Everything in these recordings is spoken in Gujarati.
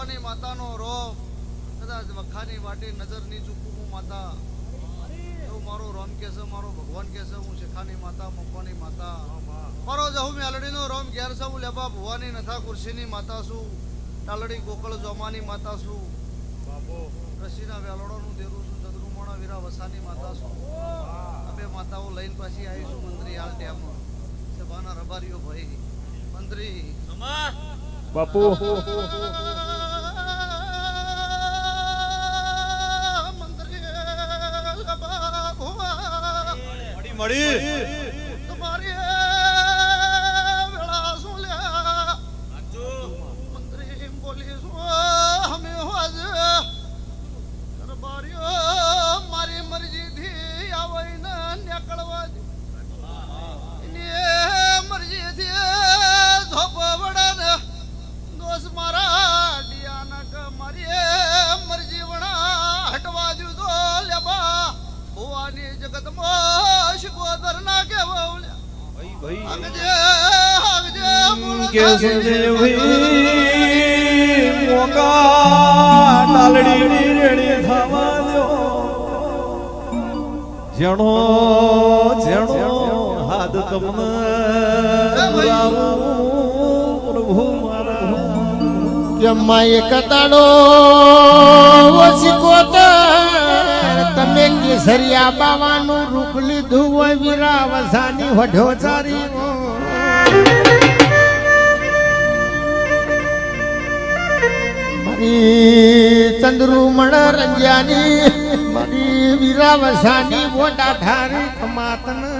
મકોની માતાનો રોપ કદાચ વખાની વાટી નજરની ચૂકું હું માતા. એવું મારો રોમ કે છે મારો ભગવાન કે છે હું શેખાની માતા મકોની માતા. મારો જહુ મેલડીનો રોમ ઘેર છે હું લેબા ભુવાની નથા ખુરશીની માતા છું ટાલડી ગોકળ જોમાની માતા છું. રસીના વેલોડોનું દેરું છું ચંદ્રુમોણા વીરા વસાની માતા છું. બે માતાઓ લઈને પાછી આવી છું મંત્રી હાલ ડેમ સભાના રબારીઓ ભાઈ મંત્રી. બાપુ મંત્રી લબા ભુવા મળી. તમારી વેળા શું લ્યા મંત્રી બોલી શું અમે હોજ? દરબારીઓ મારી મરજીથી આવે ને નીકળવા દે. એની મરજીથી ઝોપવડા ને દોસ્ત મારા ડિયાના કે મારી મરજી વણા હટવા દીધો લેબા ભુવાની જગતમાં જેણો જેણો હાથ તમને પ્રભુ મારા. જમાય કતાડો સિકોતર તમે કેસરિયા બાવાનું રૂપ લીધું હોય વીરા વસાની વઢો ચારી મારી ચંદ્રુમણ રંજ્યાની મારી વીરા વસાની મોટા ઠારી કમાતન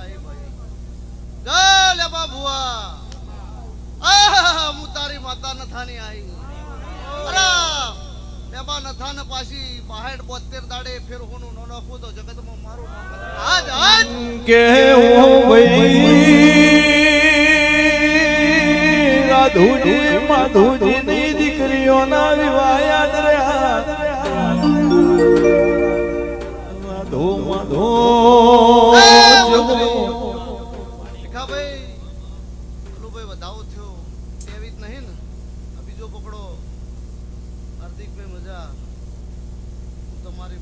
શિકોતર આઈ. ભાઈ જા લે બાબુઆ નો નાખું તો જગતમાં મારું. આજ આજ. દીકરીઓના વિવાહ યાદ રહ્યા.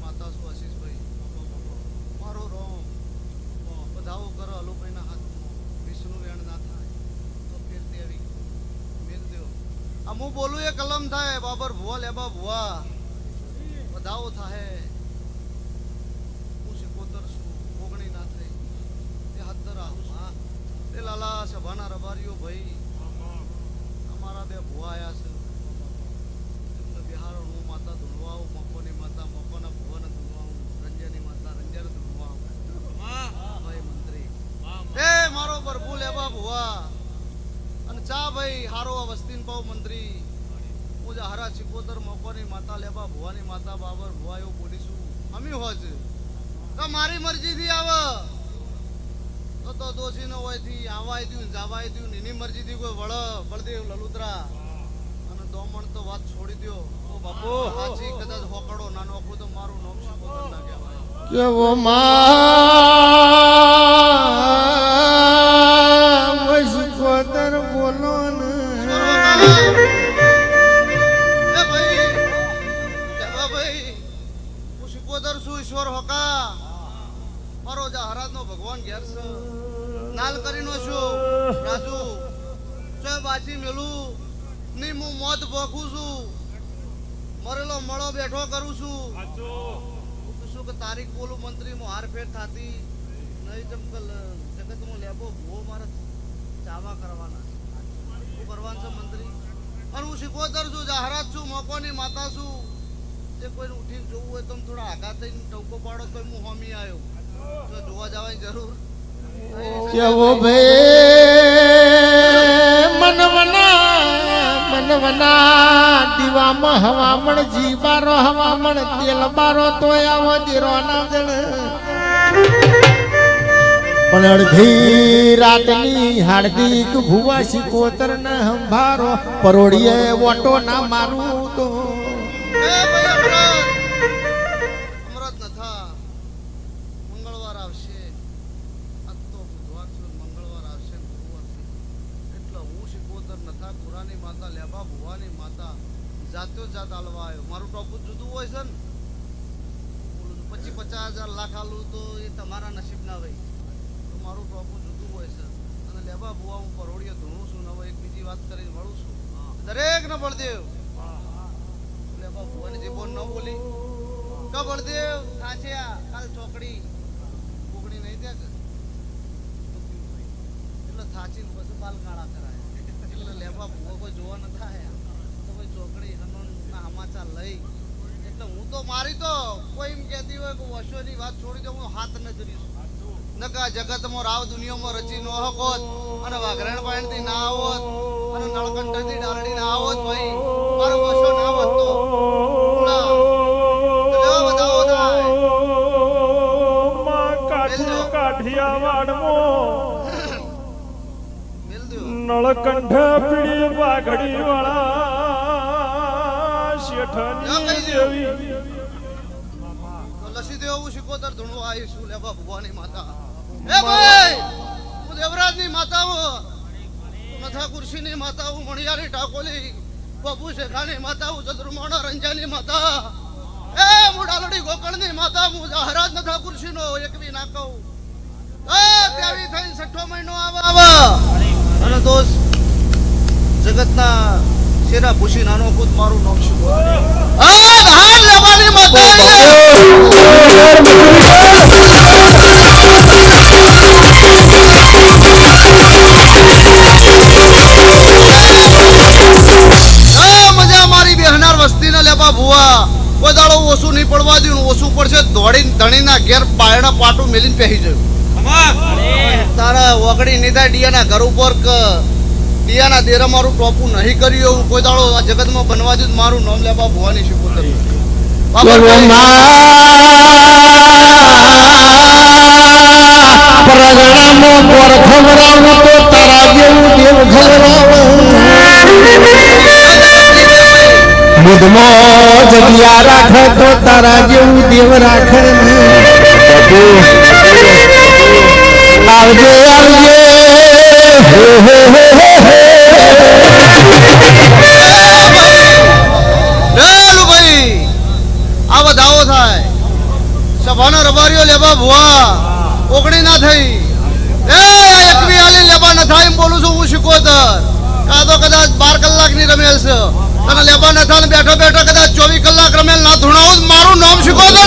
માતા છું આશીષભાઈ? મારો રોમ. વધાવો કરો, અલુભાઈના હાથમાં વિષ્ણુ વેણ ના થાય, તો ફેર દેવી મેર દ્યો આ હું બોલું, એ કલમ થાય, બાબર ભુવા લેબા ભુવા. વધાવો થાય હું સિકોતર છું, ઓગણી ના થઈ. તે હાથ આવું હા. તે લાલા સભાના રબારીઓ ભાઈ. અમારા બે ભુવા આયા છે. એમને બિહાર હું માતા ધૂળવાઉં મકોની માતા મકોના ભુવાને ધૂળવાઉં રંજાની માતા રંજાને ધૂળવાઉં ભાઈ મંત્રી એ મારો પ્રભુ લેવા ભુવા અને ચા ભાઈ, હારો આ વસ્તીન પાવ મંત્રી. હું જ હારા ચિકોતર મોકોની માતા લેવા ભુવાની માતા બાબર, ભુવા એવું બોલીશું અમી હોજ તો મારી મરજીથી આવે. તો તો દોષી નો હોયથી, આવાય દઉં જાવાય દઉં એની મરજીથી કોઈ વળ. બળદેવ લલુતરા. અને દોમણ તો વાત છોડી ઓ બાપુ. હાચી કદાચ હોકડો ના નોખું તો મારું નામ શિકોતર ના કહેવાય. કેવો માં ભોખું છું. મરેલો મળો બેઠો કરું છું. શું કે તારીખ બોલું મંત્રી માં હાર ફેર થાતી નહીં જમકલ જગત હું લેબો ભૂવો મારે ચાવા કરવાના શું કરવાનું છે મંત્રી? અને હું શીખોતર છું, જાહેરાત છું, મોકોની માતા છું. જે કોઈને ઉઠીને જોવું હોય તો થોડા આગા થઈને ટોકો પાડો તો હું હોમી આવ્યો. તો જોવા જવાની જરૂર. ભાઈ મનવના દીવામાં હવામણ, જીવારો હવામણ તેલ બારો તો આવો દીરો ના જણ પણ અડધી રાતની હાર્દિક ભુવાસી કોતર ને હંભારો પરોડીએ ઓટો ના મારું તો એ ભાઈ અમરત અમરત નથા મંગળવાર આવશે આજ તો બુધવાર છે મંગળવાર આવશે ને ગુરુવાર છે એટલે હું શિકોતર નથા કુરાની માતા લેબા ભુવાની માતા જાત્યો જાત આલવા આવ્યો મારું ટોપું જુદું હોય છે ને બોલું છું, પચીસ હજાર લાખ આલું તો એ તમારા નસીબના ભાઈ. તો મારું ટોપું જુદું હોય છે. અને લેબા ભુવા હું પરોડીએ ધૂણું છું નવો એક બીજી વાત કરીને મળું છું. દરેક ને બળદેવ. લેવા બા ભુવાની જે બોલ ન બોલી. તો બળદેવ? થાચિયા કાલ ચોકડી. કોકડી નહીં દે કે એટલે થાચી ને પછી બાલ કાળા કરાય. એટલે લેબા ભુવા કોઈ જોવા ન થાય તો કોઈ ચોકડી હનુમાન ના સમાચાર લઈ. એટલે હું તો મારી તો કોઈ એમ કહેતી હોય કે વર્ષોની વાત છોડી દે હું હાથ ન ધરીશ નકા જગતમાં રાવ દુનિયામાં રચી નો હોત અને વાઘરણ પાણીથી ના આવોત અને નળકંઠથી ડાલડી ના આવોત ભાઈ મારો વસો ના હોત તો ના. તો લેવા બધાઓ થાય. મેલ દ્યો. નળકંઠ પીડી વાઘડી વાળા શેઠાની દેવી. લસી દેવું શીખોતર ધૂણવા આવીશું લેવા ભગવાનની માતા. એ ભાઈ! હું દેવરાજની માતા હું. નથા કુર્સીની માતા હું મણિયારી ટાકોલી બાબુ શેખાની માતા હું ચતુર્માણા રંજાની માતા. એ હું ડાલડી ગોકળની માતા હું જહરાજ નથા કુર્સીનો એક બી ના કહું. એ ત્યાવી થઈને છઠ્ઠો મહિનો આવા આવા. અને દોસ્ત જગતના શેરા ભૂષી નાનો ખુદ મારું નામ શું? આ લેવાની માતા મજા મારી બેહનાર વસ્તીને લેવા ભુવા. કોઈ દાડો ઓછું નહીં પડવા દઉં ઓછું પડશે. દોડીને ધણીના ઘેર પાયણા પાટું મેલીને પહેરી જયું તારા વગડી નીધા ડિયાના ઘર ઉપર ક ડિયાના દેરા મારું ટોપું નહીં કર્યું એવું કોઈ દાડો આ જગતમાં બનવા જ મારું નામ લેવા ભવાની શીખું પ્રગણામાં પર તો તારા જેવું દેવ ખવડાવું મુદમાં જગ્યા રાખે તો તારા જેવું દેવ રાખે આવજે આવજે. આ વધાવો થાય. સભાનો રબારીઓ લેવા ભુવા. ઓગણી ના થઈ. એ એકવી આલી લેવા ન થાય એમ બોલું છું હું શીખોતર કાં તો કદાચ બાર કલાકની રમેલ છે. તને લેવા ન થાય બેઠો બેઠો કદાચ ચોવીસ કલાક રમેલ ના ધૂણાવું મારું નામ શીખોતર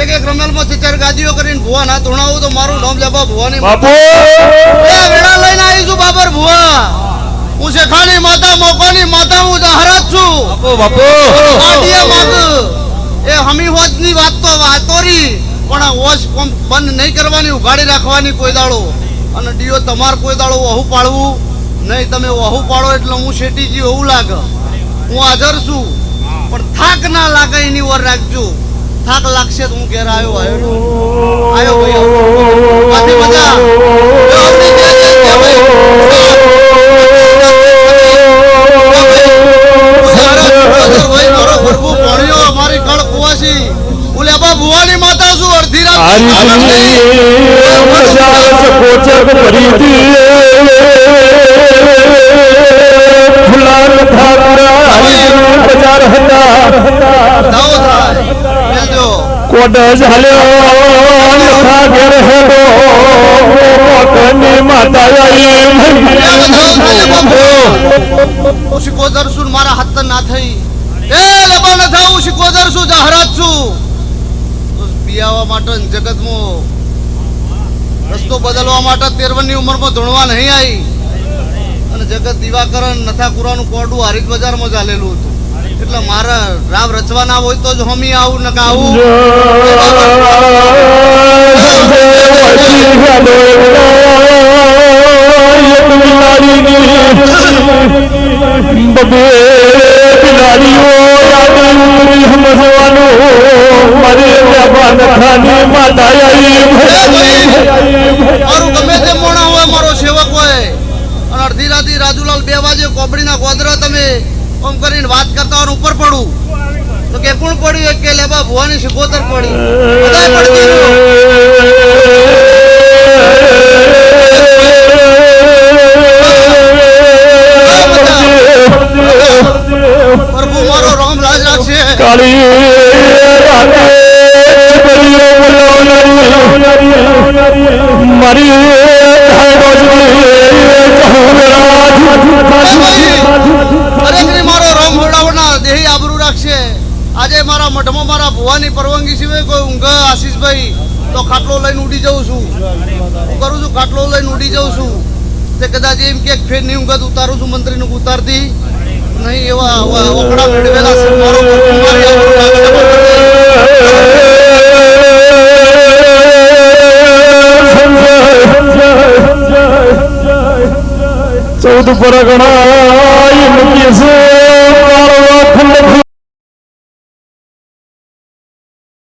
એક એક રમેલમાં ચાર ગાદીઓ કરીને ભુવા ના ધૂણાવું તો મારું નામ લેવા ભુવાની બાપુ! એ વેળા લઈને આવીશું બાબર ભુવા. હું શેખાની માતા મોકોની માતા હું જહરાજ છું. બાપુ આડિયા માગ. એ હમી હોજની વાત તો વાતોરી પણ કોમ બંધ નહીં કરવાની ઉઘાડી રાખવાની કોઈ દાડો. અને ડીઓ તમાર કોઈ દાડો વહુ પાડવું નહીં તમે વહુ પાડો એટલે હું શેઠીજી એવું લાગે. હું હાજર છું. પણ થાક ના લાગે એની ઓર રાખજો. થાક લાગશે તો હું ઘેર આવ્યો આવ્યો આવ્યો ભાઈ આવ્યો. મજા. અમારી કળ કુવાસી ભુવાની માતા છું અડધી રાત બજાર હતા રસ્તો બદલવા નખા ઘેર હેડો કની માતા હું શિકોદર છું ને મારા હાથ ના થઈ એ લેબા હું જહરાજ છું પિયાવા માટે જગતમાં રસ્તો બદલવા માટે તેરવનની નહીં આવી અને જગત દિવાકરણ નથા કુરાનું કોરડું હારીજ બજારમાં ચાલેલું હતું એટલે મારા રાવ રચવાના હોય તો જ હોમી આવું ને આવું પડું? તો કે કોણ પડ્યું? કે લેબા ભવાની શિકોતર પડી. બધાય પડતી. પ્રભુ મારો રામ રાજા છે કદાચ એમ કે ફેર નહીં ઊંઘત, ઉતારું છું, મંત્રીને ઉતારતી નહીં, એવા ઓકડા મેળવેલા છે. ચૌદ પરગણા મૂકીએ છે